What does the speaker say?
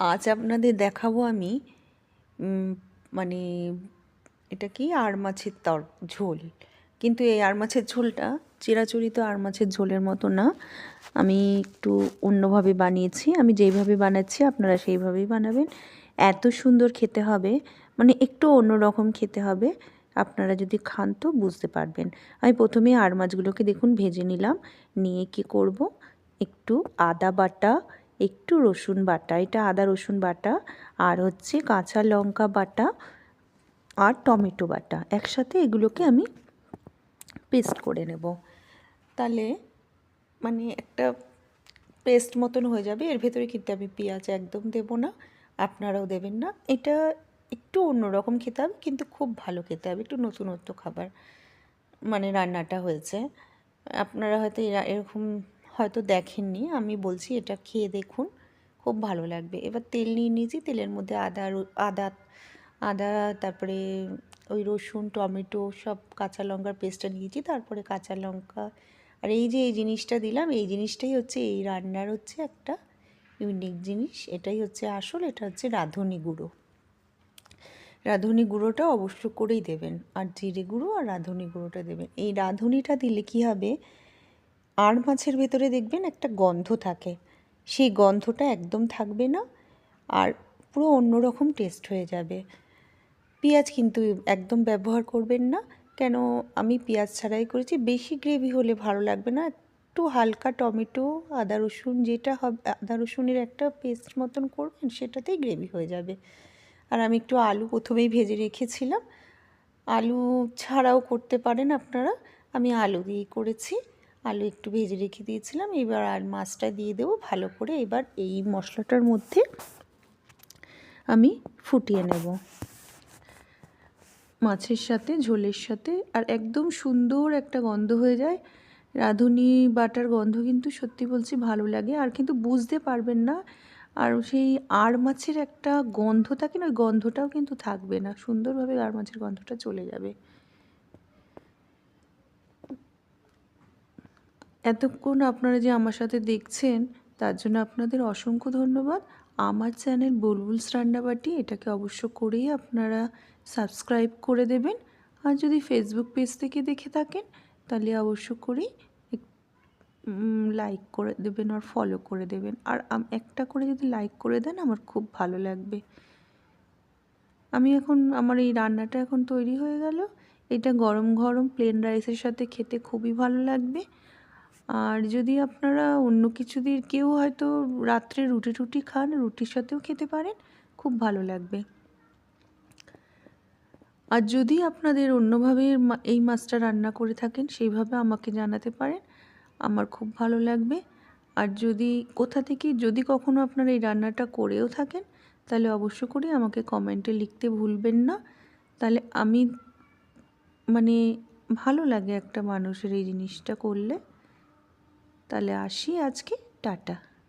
আজ আপনাদের দেখাবো আমি মানে এটা কি? আর মাছের তর, ঝোল। কিন্তু এই আর মাছের ঝোলটা চিরাচরিত আর মাছের ঝোলের মতো না। আমি একটু অন্যভাবে বানিয়েছি। আমি যেইভাবে বানাচ্ছি আপনারা সেইভাবেই বানাবেন। এত সুন্দর খেতে হবে মানে একটু অন্যরকম খেতে হবে। আপনারা যদি খান তো বুঝতে পারবেন। আমি প্রথমে আর মাছগুলোকে দেখুন ভেজে নিলাম। নিয়ে কি করব? একটু আদা বাটা একটু রসুন বাটা, এটা আদা রসুন বাটা আর হচ্ছে কাঁচা লঙ্কা বাটা আর টমেটো বাটা। একসাথে এগুলোকে আমি পেস্ট করে নেব। তাহলে মানে একটা পেস্ট মতন হয়ে যাবে। এর ভেতরে কিন্তু আমি পেঁয়াজ একদম দেব না, আপনারাও দেবেন না। এটা একটু অন্যরকম খেতে হবে, কিন্তু খুব ভালো খেতে হবে। একটু নতুনত্ব খাবার মানে রান্নাটা হয়েছে। আপনারা হয়তো এরা- এরকম হয়তো দেখেননি, আমি বলছি এটা খেয়ে দেখুন, খুব ভালো লাগবে। এবার তেল নিয়ে নিয়েছি, তেলের মধ্যে আদা আদা আদা, তারপরে ওই রসুন, টমেটো, সব কাঁচা লঙ্কার পেস্টটা নিয়েছি, তারপরে কাঁচা লঙ্কা। আর এই যে এই জিনিসটা দিলাম, এই জিনিসটাই হচ্ছে, এই রান্নার হচ্ছে একটা ইউনিক জিনিস, এটাই হচ্ছে আসল, এটা হচ্ছে রাঁধুনি গুঁড়ো। রাঁধুনি গুঁড়োটা অবশ্য করেই দেবেন, আর জিরে গুঁড়ো আর রাঁধুনি গুঁড়োটা দেবেন। এই রাঁধুনিটা দিলে কি হবে আর মাছের ভেতরে দেখবেন একটা গন্ধ থাকে। সেই গন্ধটা একদম থাকবে না আর পুরো অন্যরকম টেস্ট হয়ে যাবে। পেঁয়াজ কিন্তু একদম ব্যবহার করবেন না। কেন? আমি পেঁয়াজ ছাড়াই করেছি। বেশি গ্রেভি হলে ভালো লাগবে না। একটু হালকা টমেটো, আদা রসুন যেটা হবে, আদা রসুনের একটা পেস্ট মতন করবেন, সেটাতেই গ্রেভি হয়ে যাবে। আর আমি একটু আলু প্রথমেই ভেজে রেখেছিলাম। আলু ছাড়াও করতে পারেন আপনারা। আমি আলু দিয়েই করেছি। আলু একটু ভেজে রেখে দিয়েছিলাম। এবার আর মাছটা দিয়ে দেবো। ভালো করে এবার এই মশলাটার মধ্যে আমি ফুটিয়ে নেব। মাছের সাথে, ঝোলের সাথে, আর একদম সুন্দর একটা গন্ধ হয়ে যায়। রাঁধুনি বাটার গন্ধ কিন্তু সত্যি বলছি ভালো লাগে। আর কিন্তু বুঝতে পারবেন না, আর সেই আর মাছের একটা গন্ধ থাকে না, ওই গন্ধটাও কিন্তু থাকবে না। সুন্দরভাবে আর মাছের গন্ধটা চলে যাবে। এতক্ষণ আপনারা যে আমার সাথে দেখছেন, তার জন্য আপনাদের অসংখ্য ধন্যবাদ। আমার চ্যানেল বুলবুলস রান্নাবাটি এটাকে অবশ্য করেই আপনারা সাবস্ক্রাইব করে দেবেন। আর যদি ফেসবুক পেজ থেকে দেখে থাকেন, তাহলে অবশ্য করেই লাইক করে দেবেন আর ফলো করে দেবেন। আর একটা করে যদি লাইক করে দেন, আমার খুব ভালো লাগবে। আমি এখন, আমার এই রান্নাটা এখন তৈরি হয়ে গেল। এটা গরম গরম প্লেন রাইসের সাথে খেতে খুবই ভালো লাগবে। আর যদি আপনারা অন্য কিছু দিয়ে কেউ হয়তো রাত্রে রুটি টুটি খান, রুটির সাথেও খেতে পারেন, খুব ভালো লাগবে। আর যদি আপনাদের অন্যভাবে এই মাছটা রান্না করে থাকেন, সেইভাবে আমাকে জানাতে পারেন, আমার খুব ভালো লাগবে। আর যদি কোথা থেকে, যদি কখনো আপনারা এই রান্নাটা করেও থাকেন, তাহলে অবশ্য করে আমাকে কমেন্টে লিখতে ভুলবেন না। তাহলে আমি মানে ভালো লাগে একটা মানুষের এই জিনিসটা করলে। তাহলে আসি আজকে টাটা।